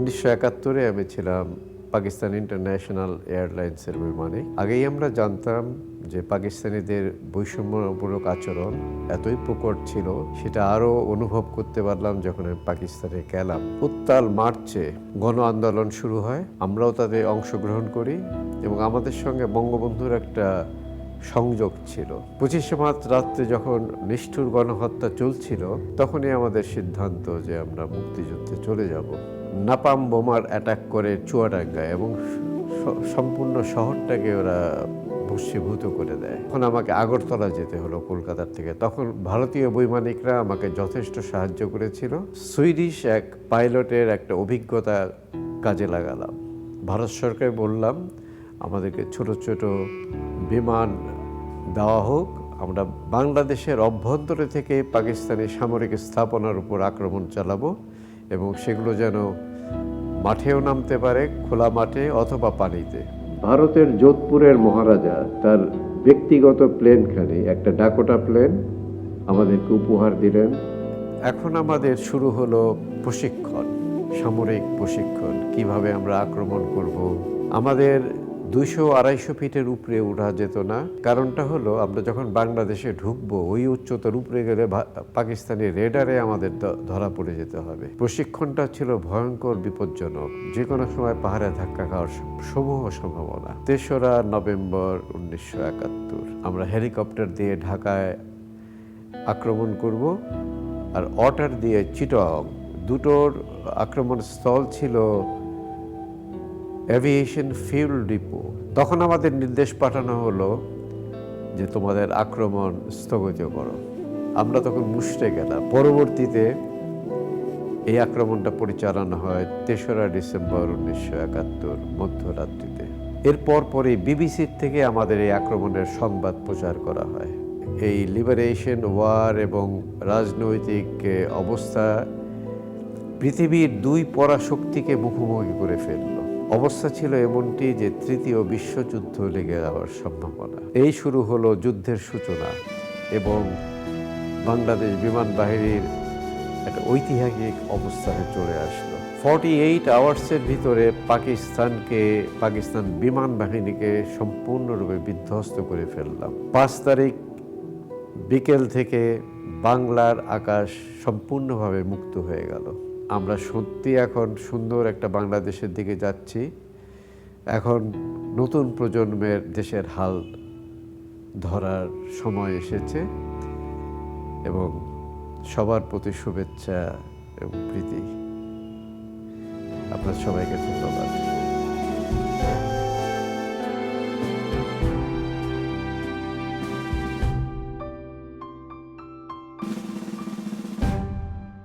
উনিশশো একাত্তরে আমি ছিলাম পাকিস্তান ইন্টারন্যাশনাল এয়ারলাইন্সের বিমানে। আগেই আমরা জানতাম যে পাকিস্তানিদের বৈষম্যমূলক আচরণ এতই প্রকট ছিল, সেটা আরও অনুভব করতে পারলাম যখন আমি পাকিস্তানে গেলাম। উত্তাল মার্চে গণ আন্দোলন শুরু হয়, আমরাও তাতে অংশগ্রহণ করি এবং আমাদের সঙ্গে বঙ্গবন্ধুর একটা সংযোগ ছিল। পঁচিশে মার্চ রাত্রে যখন নিষ্ঠুর গণহত্যা চলছিল, তখনই আমাদের সিদ্ধান্ত যে আমরা মুক্তিযুদ্ধে চলে যাব। নাপাম বোমার অ্যাটাক করে চুয়াডাঙ্গায় এবং সম্পূর্ণ শহরটাকে ওরা ভস্মীভূত করে দেয়। তখন আমাকে আগরতলা যেতে হলো কলকাতার থেকে। তখন ভারতীয় বৈমানিকরা আমাকে যথেষ্ট সাহায্য করেছিল। সুইডিশ এক পাইলটের একটা অভিজ্ঞতা কাজে লাগালাম। ভারত সরকার বললাম, আমাদেরকে ছোট ছোট বিমান দেওয়া হোক। আমরা বাংলাদেশের অভ্যন্তরে থেকে পাকিস্তানি সামরিক স্থাপনার উপর আক্রমণ চালাবো। এবং সেগুলো যেন মাঠেও নামতে পারে খোলা মাঠে অথবা পানিতে। ভারতের যোধপুরের মহারাজা তার ব্যক্তিগত প্লেনখানে একটা ডাকোটা প্লেন আমাদেরকে উপহার দিলেন। এখন আমাদের শুরু হলো প্রশিক্ষণ সামরিক প্রশিক্ষণ কীভাবে আমরা আক্রমণ করব। আমাদের দুইশো আড়াইশো ফিটের উপরে ওঠা যেত না। কারণটা হলো, আমরা যখন বাংলাদেশে ঢুকবো, ওই উচ্চতার উপরে গেলে পাকিস্তানি রেডারে আমাদের ধরা পড়ে যেতে হবে। প্রশিক্ষণটা ছিল ভয়ঙ্কর, বিপজ্জনক। যে কোনো সময় পাহাড়ে ধাক্কা খাওয়ার সমূহ সম্ভাবনা। তেসরা নভেম্বর উনিশশো একাত্তর। আমরা হেলিকপ্টার দিয়ে ঢাকায় আক্রমণ করব আর অটার দিয়ে চিটং। দুটোর আক্রমণ স্থল ছিল অ্যাভিয়েশন ফিউল ডিপো তখন আমাদের নির্দেশ পাঠানো হলো যে তোমাদের আক্রমণ স্থগিত করো। আমরা তখন মুষ্টে গেলাম। পরবর্তীতে এই আক্রমণটা পরিচালনা হয় তেসরা ডিসেম্বর উনিশশো একাত্তর মধ্যরাত্রিতে। এরপর পরে বিবিসির থেকে আমাদের এই আক্রমণের সংবাদ প্রচার করা হয়। এই লিবারেশন, ওয়ার এবং রাজনৈতিক অবস্থা পৃথিবীর দুই পরাশক্তিকে মুখোমুখি করে ফেলল। অবস্থা ছিল এমনটি যে তৃতীয় বিশ্বযুদ্ধ লেগে যাওয়ার সম্ভাবনা। এই শুরু হলো যুদ্ধের সূচনা এবং বাংলাদেশ বিমান বাহিনীর একটা ঐতিহাসিক অবস্থানে চলে আসলো। ফর্টি এইট আওয়ার্সের ভিতরে পাকিস্তানকে, পাকিস্তান বিমান বাহিনীকে সম্পূর্ণরূপে বিধ্বস্ত করে ফেললাম। পাঁচ তারিখ বিকেল থেকে বাংলার আকাশ সম্পূর্ণভাবে মুক্ত হয়ে গেল। আমরা সত্যি এখন সুন্দর একটা বাংলাদেশের দিকে যাচ্ছি। এখন নতুন প্রজন্মের দেশের হাল ধরার সময় এসেছে এবং সবার প্রতি শুভেচ্ছা এবং প্রীতি। আপনার সবাইকে ধন্যবাদ।